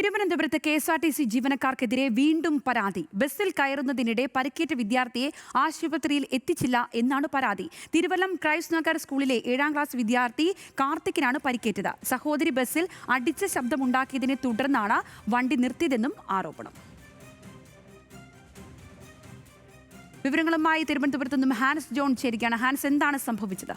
തിരുവനന്തപുരത്ത് K S R T C ജീവനക്കാർക്കെതിരെ വീണ്ടും പരാതി. ബസ്സിൽ കയറുന്നതിനിടെ പരിക്കേറ്റ വിദ്യാർത്ഥിയെ ആശുപത്രിയിൽ എത്തിച്ചില്ല എന്നാണ് പരാതി. തിരുവല്ലം ക്രൈസ്റ്റ് നഗർ സ്കൂളിലെ ഏഴാം ക്ലാസ് വിദ്യാർത്ഥി കാർത്തിക്കിനാണ് പരിക്കേറ്റത്. സഹോദരി ബസ്സിൽ അടിച്ച ശബ്ദമുണ്ടാക്കിയതിനെ തുടർന്നാണ് വണ്ടി നിർത്തിയതെന്നും ആരോപണം. വിവരങ്ങളുമായി തിരുവനന്തപുരത്ത് നിന്നും ഹാൻസ് ജോൺ ചേരുകയാണ്. ഹാൻസ് എന്താണ് സംഭവിച്ചത്?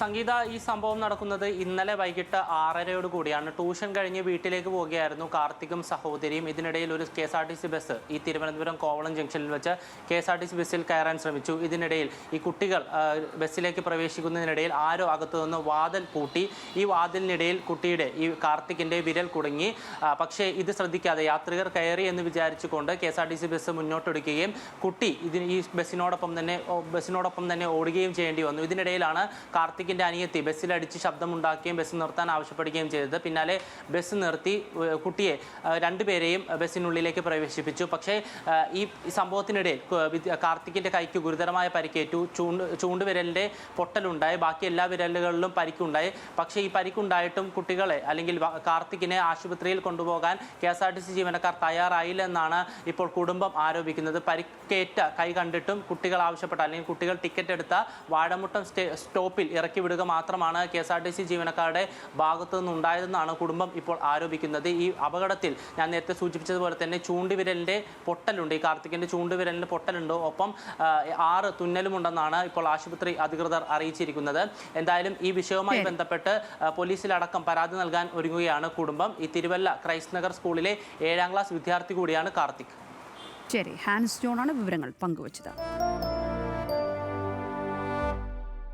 സംഗീത ഈ സംഭവം നടക്കുന്നത് ഇന്നലെ വൈകിട്ട് ആറരയോട് കൂടിയാണ്. ട്യൂഷൻ കഴിഞ്ഞ് വീട്ടിലേക്ക് പോവുകയായിരുന്നു കാർത്തികും സഹോദരിയും. ഇതിനിടയിൽ ഒരു K S R T C bus ഈ തിരുവനന്തപുരം കോവളം ജംഗ്ഷനിൽ വെച്ച് K S R T C ബസ്സിൽ കയറാൻ ശ്രമിച്ചു. ഇതിനിടയിൽ ഈ കുട്ടികൾ ബസ്സിലേക്ക് പ്രവേശിക്കുന്നതിനിടയിൽ ആരോ അകത്തു നിന്ന് വാതിൽ പൂട്ടി. ഈ വാതിലിനിടയിൽ കുട്ടിയുടെ ഈ കാർത്തിക്കിന്റെ വിരൽ കുടുങ്ങി. പക്ഷേ ഇത് ശ്രദ്ധിക്കാതെ യാത്രികർ കയറി എന്ന് വിചാരിച്ചുകൊണ്ട് K S R T C bus മുന്നോട്ടെടുക്കുകയും കുട്ടി ഇതിന് ഈ ബസ്സിനോടൊപ്പം തന്നെ ബസ്സിനോടൊപ്പം തന്നെ ഓടുകയും ചെയ്യേണ്ടി വന്നു. ഇതിനിടയിലാണ് കാർത്തിക്കിന്റെ അനിയത്തി ബസ്സിൽ ബസ്സിലടിച്ച് ശബ്ദമുണ്ടാക്കുകയും ബസ് നിർത്താൻ ആവശ്യപ്പെടുകയും ചെയ്തത്. പിന്നാലെ ബസ് നിർത്തി കുട്ടിയെ രണ്ടുപേരെയും ബസ്സിനുള്ളിലേക്ക് പ്രവേശിപ്പിച്ചു. പക്ഷേ ഈ സംഭവത്തിനിടയിൽ കാർത്തിക്കിന്റെ കൈക്ക് ഗുരുതരമായ പരിക്കേറ്റു. ചൂണ്ട് ചൂണ്ടുവിരലിന്റെ പൊട്ടലുണ്ടായി. ബാക്കി എല്ലാ വിരലുകളിലും പരിക്കുണ്ടായി. പക്ഷേ ഈ പരിക്കുണ്ടായിട്ടും കുട്ടികളെ അല്ലെങ്കിൽ കാർത്തിക്കിനെ ആശുപത്രിയിൽ കൊണ്ടുപോകാൻ K S R T C ജീവനക്കാർ തയ്യാറായില്ലെന്നാണ് ഇപ്പോൾ കുടുംബം ആരോപിക്കുന്നത്. പരിക്കേറ്റ കൈ കണ്ടിട്ടും കുട്ടികൾ ആവശ്യപ്പെട്ട അല്ലെങ്കിൽ കുട്ടികൾ ടിക്കറ്റ് എടുത്ത വാഴമുട്ടം സ്റ്റോപ്പിൽ ഇറക്കി വിടുക മാത്രമാണ് K S R T C ജീവനക്കാരുടെ ഭാഗത്തു നിന്നുണ്ടായതെന്നാണ് കുടുംബം ഇപ്പോൾ ആരോപിക്കുന്നത്. ഈ അപകടത്തിൽ ഞാൻ നേരത്തെ സൂചിപ്പിച്ചതുപോലെ തന്നെ ചൂണ്ടുവിരലിന്റെ പൊട്ടലുണ്ട്. ഈ കാർത്തികിന്റെ ചൂണ്ടുവിരലിന്റെ പൊട്ടലുണ്ട്. ഒപ്പം ആറ് തുന്നലുമുണ്ടെന്നാണ് ഇപ്പോൾ ആശുപത്രി അധികൃതർ അറിയിച്ചിരിക്കുന്നത്. എന്തായാലും ഈ വിഷയവുമായി ബന്ധപ്പെട്ട് പോലീസിലടക്കം പരാതി നൽകാൻ ഒരുങ്ങുകയാണ് കുടുംബം. ഈ തിരുവല്ല ക്രൈസ്റ്റ് നഗർ സ്കൂളിലെ ഏഴാം ക്ലാസ് വിദ്യാർത്ഥി കൂടിയാണ് കാർത്തിക്. ശരി. ഹാൻസ് ജോണാണ് വിവരങ്ങൾ പങ്കുവച്ചത്.